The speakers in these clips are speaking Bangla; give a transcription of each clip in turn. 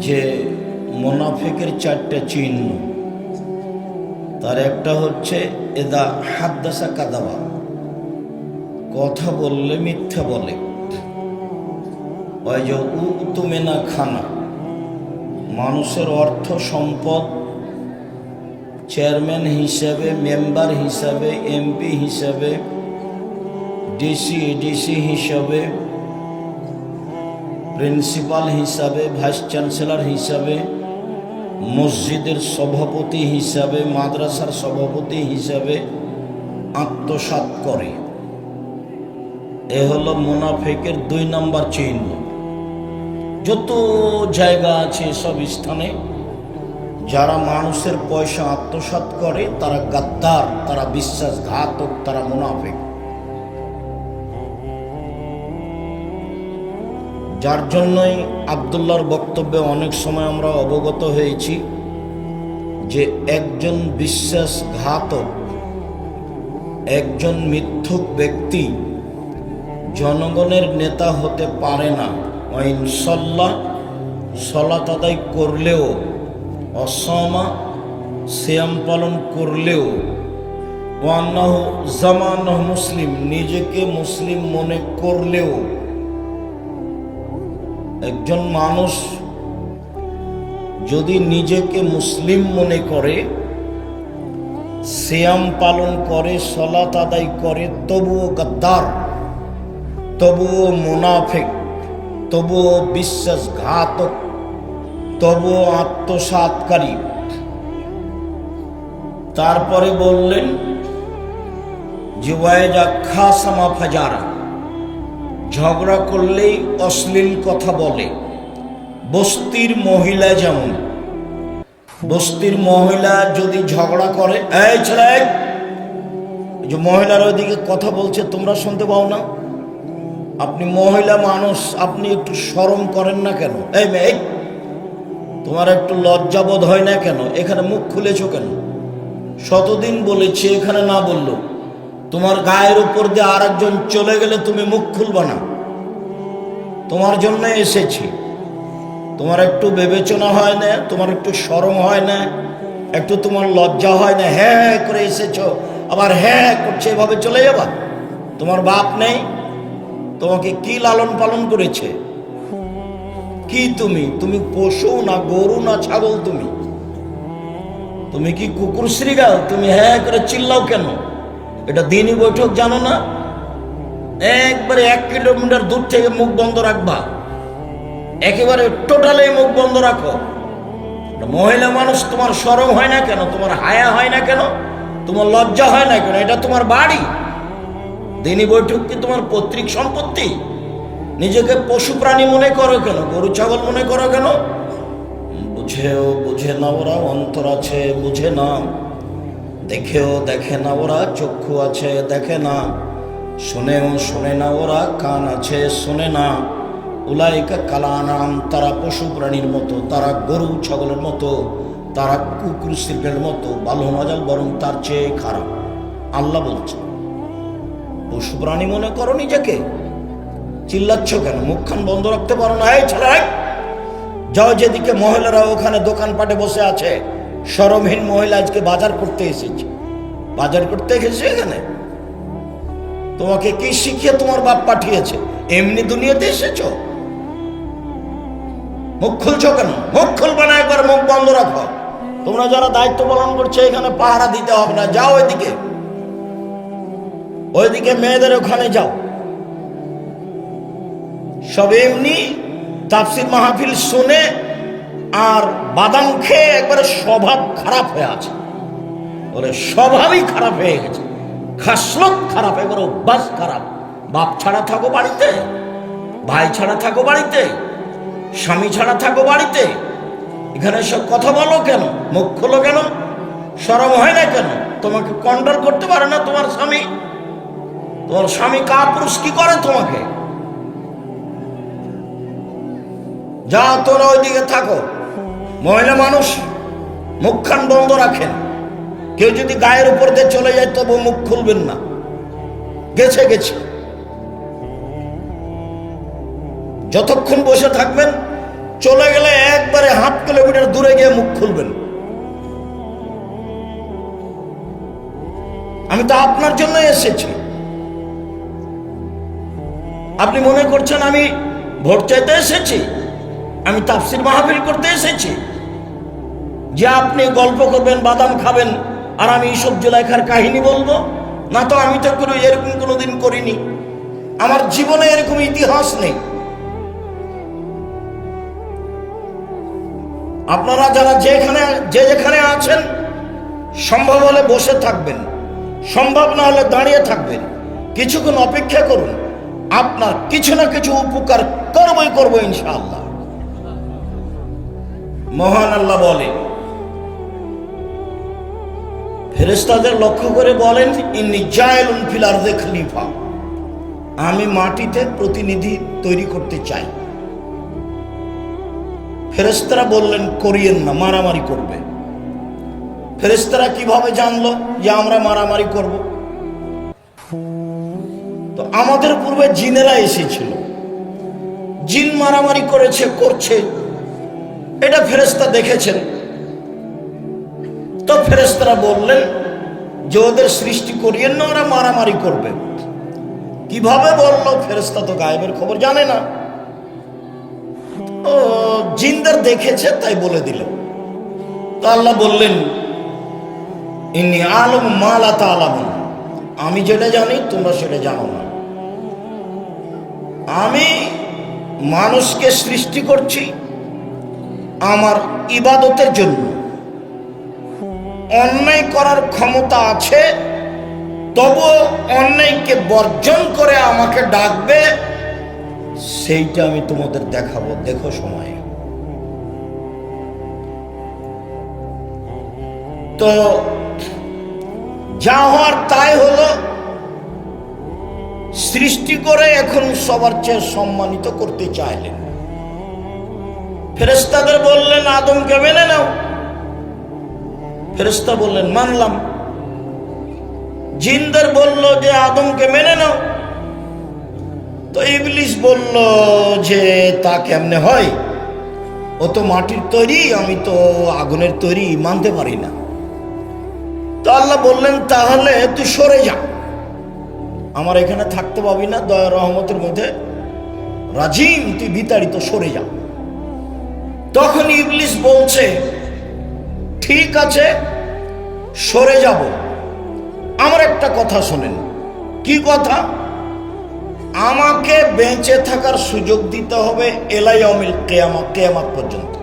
যে মোনাফিকের চারটা চিহ্ন। তার একটা হচ্ছে, এদা হাদ্দাসা কাদাবা। কথা বললে মিথ্যা বলে। উতুমেনা খানা। মানুষের অর্থ সম্পদ, চেয়ারম্যান হিসাবে, মেম্বার হিসাবে, এমপি হিসাবে, ডিসি এডিসি হিসাবে প্রিন্সিপাল হিসাবে, ভাইস চ্যান্সেলর হিসাবে, মসজিদের সভাপতি হিসাবে, মাদ্রাসার সভাপতি হিসাবে আত্মসাৎ করে। এ হলো মুনাফেকের দুই নম্বর চিহ্ন। যত জায়গা আছে সব স্থানে, যারা মানুষের পয়সা আত্মসাৎ করে, তারা গাদ্দার, তারা বিশ্বাসঘাতক, তারা মুনাফেক। যার জন্যই আবদুল্লাহর বক্তব্যে অনেক সময় আমরা অবগত হয়েছি যে একজন বিশ্বাসঘাতক, একজন মিথ্যুক ব্যক্তি জনগণের নেতা হতে পারে না। ইনশাল্লাহ সলাত করলেও, অসমা শ্যাম পালন করলেও, ওয়ান্নাহ জামানহ মুসলিম, নিজেকে মুসলিম মনে করলেও একজন মানুষ যদি নিজেকে মুসলিম মনে করে শ্যাম পালন করে, সলাত আদায় করে, তবুও গদ্দার, তবুও মুনাফেক, তবুও বিশ্বাসঘাতক, তবুও আত্মসাতকারী। তারপরে বললেন যে ওয়াইজা খাসামা ফাজারা ঝগড়া করলেই অশ্লীল কথা বলে। বস্তির মহিলা যেমন। বস্তির মহিলা যদি ঝগড়া করে, এই যে মহিলার ওইদিকে কথা বলছে, তোমরা শুনতে পাও না। আপনি মহিলা মানুষ, আপনি একটু শরম করেন না কেন? এই মেয়ে! তোমার একটু লজ্জাবোধ হয় না কেন? এখানে মুখ খুলেছো কেন? শতদিন বলেছি, এখানে না বলল। তোমার গায়ের উপর দিয়ে আর একজন চলে গেলে তুমি মুখ খুলবা না। তোমার জন্য এসেছি। তোমার একটু বিবেচনা হয় না, তোমার একটু শরম হয় না, একটু তোমার লজ্জা হয় না হ্যাঁ করে এসেছ, আবার হ্যাঁ করছে, এভাবে চলে যাবা? তোমার বাপ নেই, তোমাকে কি লালন পালন করেছে? কি তুমি? তুমি পশু না গরু না ছাগল তুমি? তুমি কি কুকুর শ্রীগাল? তুমি হ্যাঁ করে চিল্লাও কেন? এটা দিনই বৈঠক, জানো না? একবারে এক কিলোমিটার দূর থেকে মুখ বন্ধ রাখবা। একেবারে টোটালি মুখ বন্ধ রাখো। মহিলা মানুষ, তোমার সরম হয় না কেন? তোমার হায়া হয় না কেন? তোমার লজ্জা হয় না কেন? এটা তোমার বাড়ি। দিনই বৈঠক কি তোমার পৈতৃক সম্পত্তি? নিজেকে পশু প্রাণী মনে করো কেন? গরু, ছাগল মনে করো কেন? বুঝেও বুঝে না ওরা অন্তর আছে, বুঝে না দেখেও, দেখে না ওরা চক্ষু আছে, দেখে না। শোনেও শোনে না ওরা কান আছে, শোনে না। উলাইকা কালানাম, তারা পশু প্রাণীর মতো, তারা গরু ছাগলের মতো, তারা কুকুর শিল্পের মতো বাল্য মজাল, বরং তার চেয়ে খারাপ। আল্লাহ বলছে, পশু প্রাণী মনে করো নিজেকে। চিল্লাচ্ছ কেন? মুখখান বন্ধ রাখতে পারো না। এই এই! যাও যেদিকে মহিলারা ওখানে দোকানপাটে বসে আছে। সরমহীন মহিলা আজকে বাজার করতে এসেছে। বাজার করতে এসেছে এখানে? তোমাকে কি শিখিয়ে তোমার বাপ পাঠিয়েছে? এমনি দুনিয়াতে এসেছ? মুখ খুলছো কেন? মুখ খুলবে না একবার, মুখ বন্ধ রাখো। তোমরা যারা দায়িত্ব পালন করছে, এখানে পাহারা দিতে হবে না। যাও ওইদিকে। ওইদিকে মেয়েদের ওখানে যাও। সব এমনি তাফসির মাহফিল শুনে আর বাদাম খেয়ে একবারে স্বভাব খারাপ হয়ে আছে। বলে, স্বভাবই খারাপ হয়ে গেছে। খাসলত খারাপ এবার অভ্যাস খারাপ। বাপ ছাড়া থাকো বাড়িতে, ভাই ছাড়া থাকো বাড়িতে, স্বামী ছাড়া থাকো বাড়িতে। এখানে সব কথা বলো কেন? মুখ খোলো কেন? সরম হয় না কেন? তোমাকে কন্ট্রোল করতে পারে না তোমার স্বামী? তোমার স্বামী কা পুরুষ? কি করে তোমাকে? যা তোরা ওইদিকে থাকো। মহিলা মানুষ, মুখখান বন্ধ রাখেন। কেউ যদি গায়ের উপর দিয়ে চলে যায়, তবু মুখ খুলবেন না। গেছে গেছে। যতক্ষণ বসে থাকবেন, চলে গেলে একবারে হাফ কিলোমিটার দূরে গিয়ে মুখ খুলবেন। আমি তো আপনার জন্য এসেছি। আপনি মনে করছেন আমি ভোট চাইতে এসেছি? আমি তাফসির মাহফিল করতে এসেছি? যে আপনি গল্প করবেন, বাদাম খাবেন, আর আমি ইসব জুলাইখার কাহিনী বলব, না তো আমি তো কোনো এরকম কোনোদিন করিনি। আমার জীবনে এরকম ইতিহাস নেই। আপনারা যারা যেখানে, যে যেখানে আছেন, সম্ভব হলে বসে থাকবেন, সম্ভব না হলে দাঁড়িয়ে থাকবেন, কিছুক্ষণ অপেক্ষা করুন, আপনার কিছু না কিছু উপকার করবই করব ইনশাআল্লাহ। মহান আল্লাহ বলে ফেরেস্তাদের লক্ষ্য করে বলেন, ইন্নি জায়লুন ফিলার খলিফা। আমি মাটিতে প্রতিনিধি তৈরি করতে চাই। ফেরেস্তারা বললেন, করিয়েন না, মারামারি করবে। ফেরেস্তারা কীভাবে জানলো যে আমরা মারামারি করব? তো আমাদের পূর্বে জিনেরা এসেছিল। জিন মারামারি করেছে, করছে। এটা ফেরেস্তা দেখেছেন। তো ফেরেস্তারা বললেন, যে ওদের সৃষ্টি করিয়েন না, ওরা মারামারি করবে। কীভাবে বলল ফেরেস্তা তো গায়েবের খবর জানে না। ও, জিন্দার দেখেছে, তাই বলে দিল তো আল্লাহ বললেন ইনি আলম মালা আলম আমি যেটা জানি, তোমরা সেটা জানো না। আমি মানুষকে সৃষ্টি করছি আমার ইবাদতের জন্য। অন্যায় করার ক্ষমতা আছে তবুও অন্যায়কে বর্জন করে আমাকে ডাকবে, সেইটা আমি তোমাদের দেখাবো। দেখো সময়। তো যা হওয়ার তাই হলো। সৃষ্টি করে এখন সবার চেয়ে সম্মানিত করতে চাইলেন। ফেরেস্তাদের বললেন, আদমকে মেনে নাও। ফেরেস্তা বললেন, মানলাম। জিন্দার বলল যে, আদমকে মেনে নাও। তো ইবলিশ বলল যে, তা কেমনে হয়? ও তো মাটির তৈরি, আমি তো আগুনের তৈরি মানতে পারি না। তো আল্লাহ বললেন, তাহলে তুই সরে যা। আমার এখানে থাকতে পাবি না, দয়া রহমতের মধ্যে রাজিম, তুই বিতাড়িত সরে যা। তখন ইবলিশ বলছে ঠিক আছে, সরে যাব। আমার একটা কথা শোনেন। কি কথা? আমাকে বেঁচে থাকার সুযোগ দিতে হবে এলাই অমিল কেয়ামত কেয়ামত পর্যন্ত।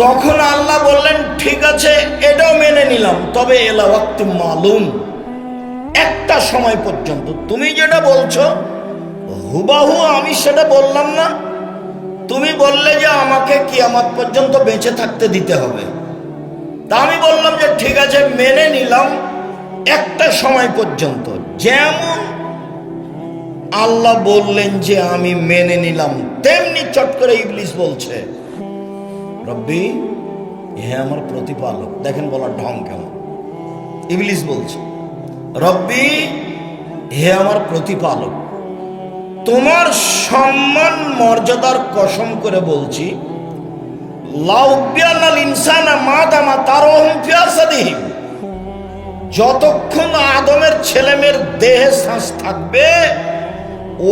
তখন আল্লাহ বললেন, ঠিক আছে, এটাও মেনে নিলাম, তবে এলা মালুম। একটা সময় পর্যন্ত, তুমি যেটা বলছো, হুবাহু আমি সেটা বললাম না তুমি বললে যে আমাকে কি কিয়ামত পর্যন্ত বেঁচে থাকতে দিতে হবে। তা আমি বললাম যে ঠিক আছে, মেনে নিলাম একটা সময় পর্যন্ত। যেমন আল্লাহ বললেন যে আমি মেনে নিলাম, তেমনি চট করে ইবলিস বলছে, রব্বি হে আমার প্রতিপালক। দেখেন বলার ঢং কেমন। ইবলিস বলছে, রব্বি হে আমার প্রতিপালক। তোমার সম্মান, মর্যাদার কসম করে বলছি যতক্ষণ আদমের ছেলেমেয়ের দেহে শ্বাস থাকবে,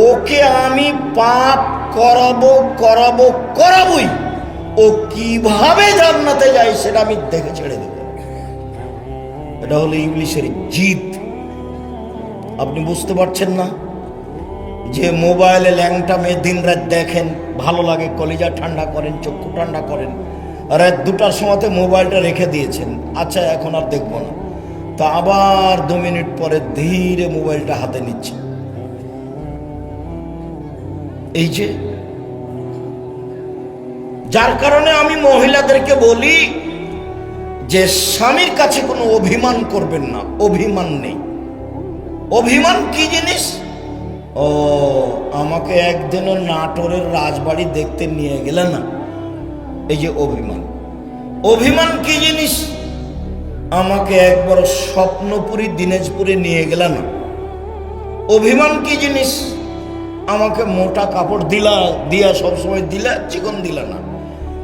ওকে আমি পাপ করাবো করাবো, করাবই। ও কীভাবে জান্নাতে যায় সেটা আমি দেখে ছেড়ে দেব। এটা হলো ইংলিশের জিদ। আপনি বুঝতে পারছেন না? যে মোবাইলে ল্যাংটা মেয়ে দিন রাত দেখেন, ভালো লাগে, কলিজা ঠান্ডা করেন, চক্ষু ঠান্ডা করেন, রাত দুটার সময়তে মোবাইলটা রেখে দিয়েছেন। আচ্ছা এখন আর দেখব না। তা আবার দু মিনিট পরে ধীরে মোবাইলটা হাতে নিচ্ছে। এই যে, যার কারণে আমি মহিলাদেরকে বলি যে স্বামীর কাছে কোনো অভিমান করবেন না, অভিমান নেই। অভিমান কি জিনিস? ও, আমাকে একদিনও নাটোরের রাজবাড়ি দেখতে নিয়ে গেলে না? এই যে অভিমান। অভিমান কি জিনিস? আমাকে একবার স্বপ্নপুরী দিনাজপুরে নিয়ে গেলে না? অভিমান কি জিনিস? আমাকে মোটা কাপড় দিলা, দিয়া সবসময় দিলা, চিকন দিলা না।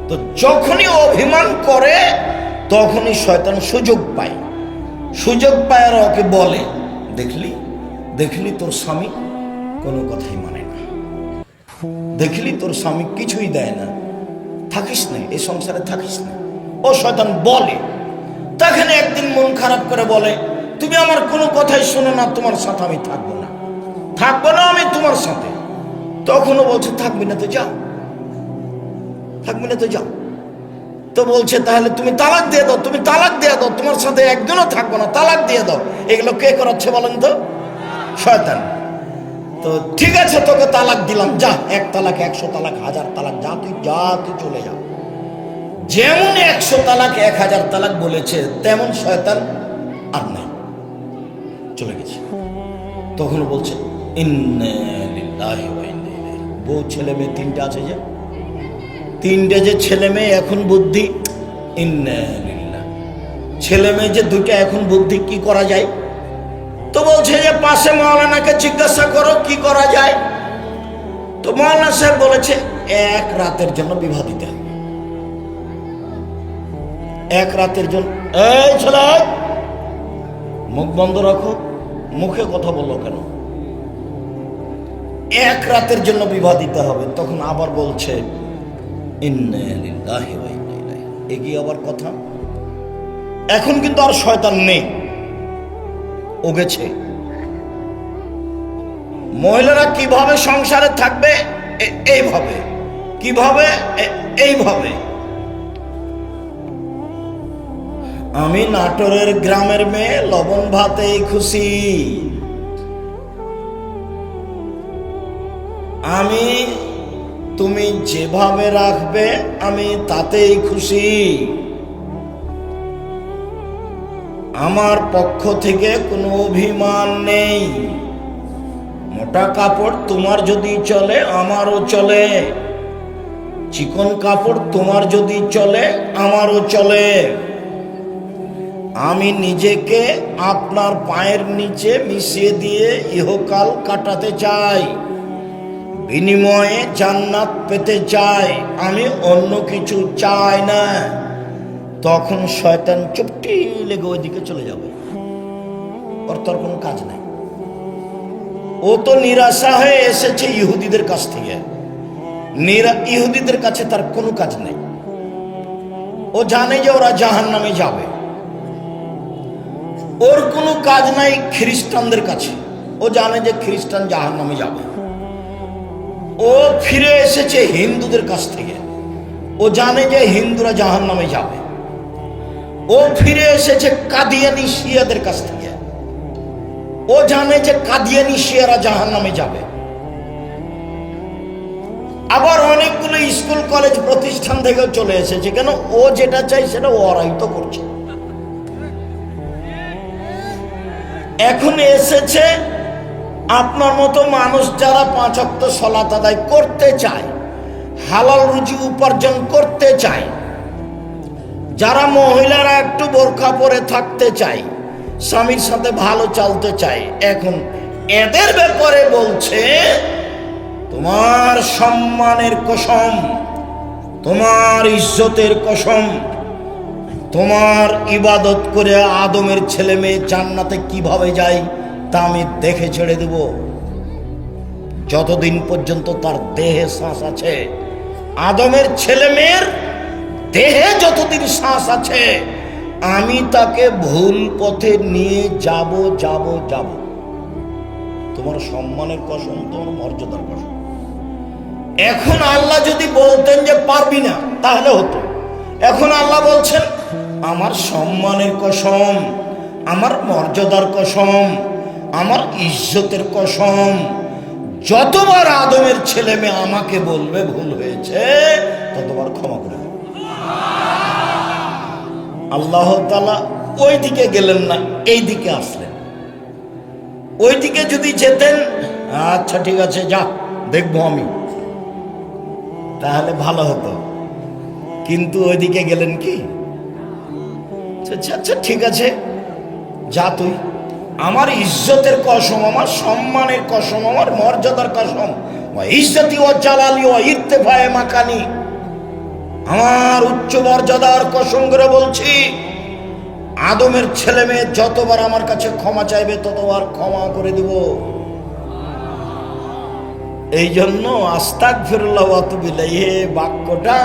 তো যখনই অভিমান করে, তখনই শয়তান সুযোগ পায়। সুযোগ পায় আর ওকে বলে, দেখলি? দেখলি তোর স্বামী? কোনো কথাই মানে না। দেখলি তোর স্বামী কিছুই দেয় না। থাকিস না, এই সংসারে থাকিস না। ও শয়তান বলে, তখন একদিন মন খারাপ করে বলে, তুমি আমার কোনো কথাই শোনো না, তোমার সাথে আমি থাকব না। থাকব না আমি তোমার সাথে। তখনও বলছে, থাকবি না তো যাও থাকবি না তো যাও তো বলছে, তাহলে তুমি তালাক দিয়ে দাও, তুমি তালাক দিয়ে দাও, তোমার সাথে একদিনও থাকব না, তালাক দিয়ে দাও। এগুলো কে করাচ্ছে বলেন তো? শয়তান। তো ঠিক আছে, তোকে তালাক দিলাম, যা, এক তালাক, একশো তালাক, হাজার তালাক, যা তুই যা তুই চলে যা। যেমন একশো তালাক, এক হাজার তালাক বলেছে, তেমন শয়তান আর নাই। চলে গেছে। তখন বলছে। বউ, ছেলে, মেয়ে, তিনটে আছে যে? তিনটে যে ছেলে, মেয়ে, এখন বুদ্ধি, ইন্না ছেলে, মেয়ে যে দুটো এখন বুদ্ধি কি করা যায়? তো বলছে যে পাশে মৌলানাকে জিজ্ঞাসা করো, কি করা যায়? তো মৌলানা সাহেব বলেছে, এক রাতের জন্য বিবাহ দিতে এক রাতের জন্য। এই ছেলে, মুখ বন্ধ রাখো, মুখে কথা বলল কেন? এক রাতের জন্য বিবাহ দিতে হবে। তখন আবার বলছে এগিয়ে আবার কথা। এখন কিন্তু আর শয়তান নেই। ও গেছে মহিলারা কীভাবে সংসারে থাকবে? এইভাবে। কীভাবে? এইভাবে। আমি নাটোরের গ্রামের মেয়ে, লবণ ভাতেই খুশি। আমি, তুমি যেভাবে রাখবে, আমি তাতেই খুশি। আমার পক্ষ থেকে কোনো অভিমান নেই। মোটা কাপড় তোমার যদি চলে, আমারও চলে। চিকন কাপড় তোমার যদি চলে, আমারও চলে। আমি নিজেকে আপনার পায়ের নিচে মিশিয়ে দিয়ে ইহকাল কাটাতে চাই। বিনিময়ে জান্নাত পেতে চাই। আমি অন্য কিছু চাই না। তখন শয়তান চুপটি লেগে ওইদিকে চলে যাবে। ওর তোর কোনো কাজ নাই। ও তো নিরাশা হয়ে এসেছে ইহুদিদের কাছ থেকে। ইহুদিদের কাছে তার কোনো কাজ নেই। ও জানে যে ওরা জাহান নামে যাবে। ওর কোনো কাজ নাই খ্রিস্টানদের কাছে। ও জানে যে খ্রিস্টান জাহান নামে যাবে। ও ফিরে এসেছে হিন্দুদের কাছ থেকে। ও জানে যে হিন্দুরা জাহান নামে যাবে। ও ফিরে এসেছে কাদিয়ানি শিয়াদের কাছ থেকে। ও জানে যে কাদিয়ানি শিয়ারা জাহান নামে যাবে। আবার অনেকগুলো স্কুল, কলেজ প্রতিষ্ঠান থেকে চলে এসেছে। কেন? ও যেটা চাই সেটা ও অরাহিত করছে। এখন এসেছে আপনার মতো মানুষ যারা পাঁচ অক্ত সলাত আদায় করতে চায়, হালাল রুজি উপার্জন করতে চায় যারা মহিলারা একটু বোরখা পরে থাকতে চায়, স্বামীর সাথে ভালো চলতে চায়, এখন এদের ব্যাপারে বলছে, তোমার সম্মানের কসম, তোমার ইজ্জতের কসম, তোমার ইবাদত করে আদমের ছেলে মেয়ে জান্নাতে কীভাবে যায়, তা আমি দেখে ছেড়ে দেব। যতদিন পর্যন্ত তার দেহে শ্বাস আছে, আদমের ছেলে মেয়ের দেহে যতদিন শ্বাস আছে, আমি তাকে ভুল পথে নিয়ে যাব যাব যাব তোমার সম্মানের কসম, তোমার মর্যাদার কসম এখন আল্লাহ যদি বলতেন যে পারবি না, তাহলে হতো এখন আল্লাহ বলছেন, আমার সম্মানের কসম, আমার মর্যাদার কসম, আমার ইজ্জতের কসম, যতবার আদমের ছেলে মেয়ে আমাকে বলবে ভুল হয়েছে, ততবার ক্ষমা করে। আল্লাহ তালা ওই দিকে গেলেন না এই দিকে আসলেন। ওই দিকে যদি যেতেন আচ্ছা ঠিক আছে, যা, দেখব আমি। তাহলে ভালো হতো। কিন্তু ওইদিকে গেলেন কি? আচ্ছা আচ্ছা ঠিক আছে, যা তুই। আমার ইজ্জতের কসম, আমার সম্মানের কসম, আমার মর্যাদার কসম। ইজ্জতি ও জালালি ও ইর্তেফায়ে মাকানি। আমার উচ্চ মর্যাদার কসম করে বলছি, আদমের ছেলে মেয়ে যতবার আমার কাছে ক্ষমা চাইবে, ততবার ক্ষমা করে দিব। এই জন্য আস্তাক ফিরুল্লাহ বাক্যটা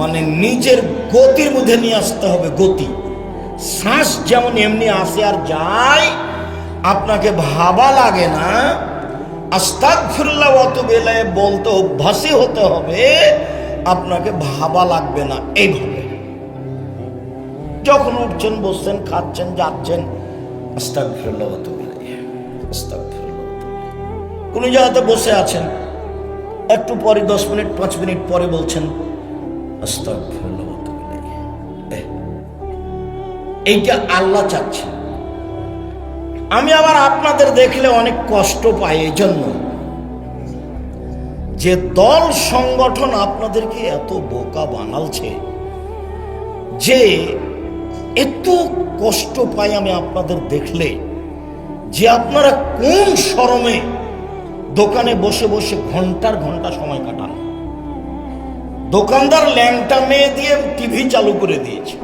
মানে নিজের গতির মধ্যে নিয়ে আসতে হবে, গতি। শ্বাস যেমন এমনি আসে আর যায়, আপনাকে ভাবা লাগে না। আস্তাক ফিরুল্লাহ বলতে অভ্যাসই হতে হবে আপনাকে ভাবা লাগবে না, এইভাবে। যখন উঠছেন, বসছেন, খাচ্ছেন, যাচ্ছেন কোনো জায়গাতে বসে আছেন, একটু পরে, দশ মিনিট, পাঁচ মিনিট পরে বলছেন এইটা আল্লাহ চাচ্ছে আমি আবার আপনাদের দেখলে অনেক কষ্ট পাই এই জন্য যে দল সংগঠন আপনাদেরকে এত বোকা বানালছে, যে এত কষ্ট পাই আমি আপনাদের দেখলে, যে আপনারা কোন শরমে দোকানে বসে বসে ঘণ্টার ঘণ্টা সময় কাটান। দোকানদার ল্যাংটা মেয়ে দিয়ে টিভি চালু করে দিয়েছে।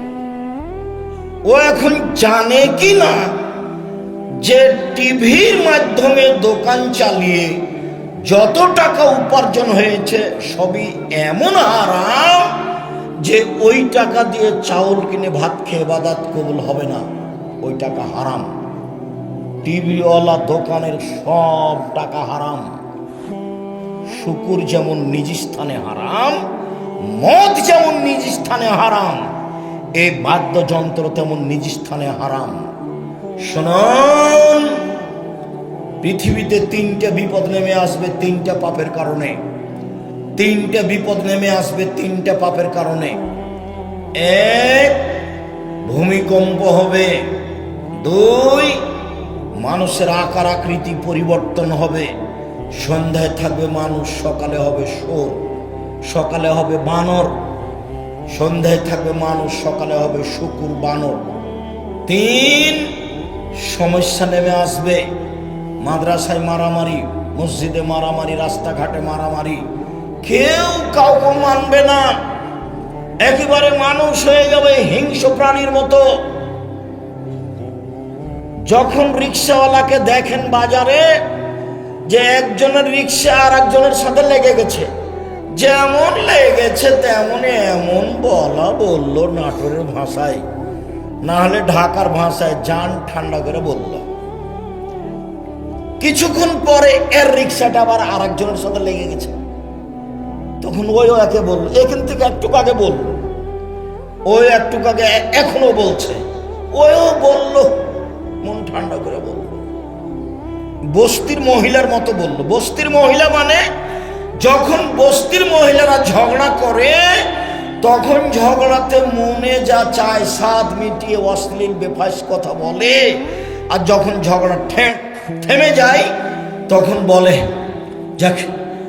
ও এখন জানে কি না যে টিভির মাধ্যমে দোকান চালিয়ে যত টাকা উপার্জন হয়েছে, সবই এমন আরাম যে ওই টাকা দিয়ে চাউল কিনে ভাত খেয়ে বাদাত কবুল হবে না। ওই টাকা হারাম। টিভিওয়ালা দোকানের সব টাকা হারাম। শুকুর যেমন নিজ স্থানে হারাম, মদ যেমন নিজ স্থানে হারাম, এই বাদ্যযন্ত্র তেমন নিজ স্থানে হারাম। শুনুন। পৃথিবীতে তিনটা বিপদ নেমে আসবে তিনটা পাপের কারণে। তিনটা বিপদ নেমে আসবে তিনটা পাপের কারণে। এক, ভূমিকম্প হবে। দুই, মানুষের আকার আকৃতি পরিবর্তন হবে। সন্ধ্যায় থাকবে মানুষ, সকালে হবে সোর সকালে হবে বানর। সন্ধ্যায় থাকবে মানুষ, সকালে হবে শুকুর বানর। তিন, সমস্যা নেমে আসবে। মাদ্রাসায় মারামারি, মসজিদে মারামারি, রাস্তাঘাটে মারামারি। কেউ কাউকে মানবে না। একেবারে মানুষ হয়ে যাবে হিংস প্রাণীর মতো। যখন রিক্সাওয়ালাকে দেখেন বাজারে, যে একজনের রিক্সা আর একজনের সাথে লেগে গেছে, যেমন লেগেছে তেমন এমন বলা বলল নাটোরের ভাষায়। না হলে ঢাকার ভাষায় যান ঠান্ডা করে বলল। কিছুক্ষণ পরে এর রিক্সাটা আবার আর একজনের সাথে লেগে গেছে। তখন ওই একে বলল, এখান থেকে একটু আগে বলল ওই একটু আগে এখনও বলছে। ওইও বলল, মন ঠান্ডা করে বলল। বস্তির মহিলার মতো বলল। বস্তির মহিলা মানে যখন বস্তির মহিলারা ঝগড়া করে, তখন ঝগড়াতে মনে যা চায় স্বাদ মিটিয়ে অশ্লীল, বেফাস কথা বলে। আর যখন ঝগড়া ঠে- থেমে যায় তখন বলে, যাক,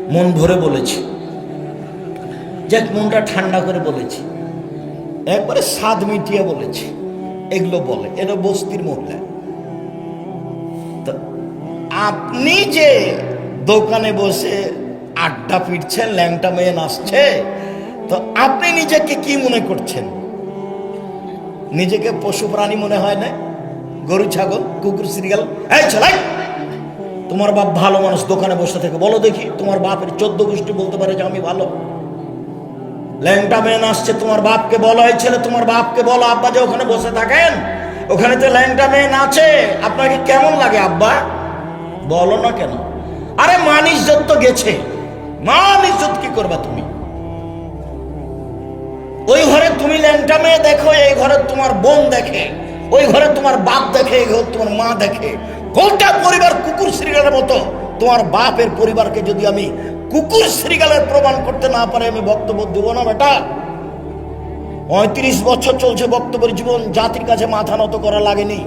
মন ভরে বলেছি। যাক, মনটা ঠান্ডা করে বলেছি। একবারে স্বাদ মিটিয়ে বলেছি। এগুলো বলে এটা বস্তির মহিলা। আপনি যে দোকানে বসে আড্ডা পিটছেন, ল্যাংটা মেয়ে নাচছে, তো আপনি নিজেকে কি মনে করছেন? নিজেকে পশু প্রাণী মনে হয় না? গরু, ছাগল, কুকুর সিরিয়াল এই ছেলাই তোমার বাপ ভালো মানুষ দোকানে বসে থেকে। বলো দেখি, তোমার বাপের চোদ্দ গোষ্ঠী বলতে পারে যে আমি ভালো। ল্যাংটা মেয়ে আসছে, তোমার বাপকে বলো, এই ছেলে, তোমার বাপকে বলো, আব্বা যে ওখানে বসে থাকেন, ওখানে তো ল্যাংটা মেয়ে নাচে আপনাকে কেমন লাগে, আব্বা? বলো না কেন। আরে, মান ইজ্জত তো গেছে। মান ইজ্জত কি করবা তুমি? ওই ঘরে তুমি ল্যাংটা মেয়ে দেখো, এই ঘরে তোমার বোন দেখে। ওই ঘরে তোমার বাপ দেখে ঘরে তোমার মা দেখে। গোটা পরিবার কুকুর শ্রীগালের মতো। তোমার বাপের পরিবারকে যদি আমি কুকুর শ্রীগালের প্রমাণ করতে না পারে, আমি বক্তব্য দেব না, বেটা। পঁয়ত্রিশ বছর চলছে বক্তব্যের জীবন, জাতির কাছে মাথা নত করা লাগেনি।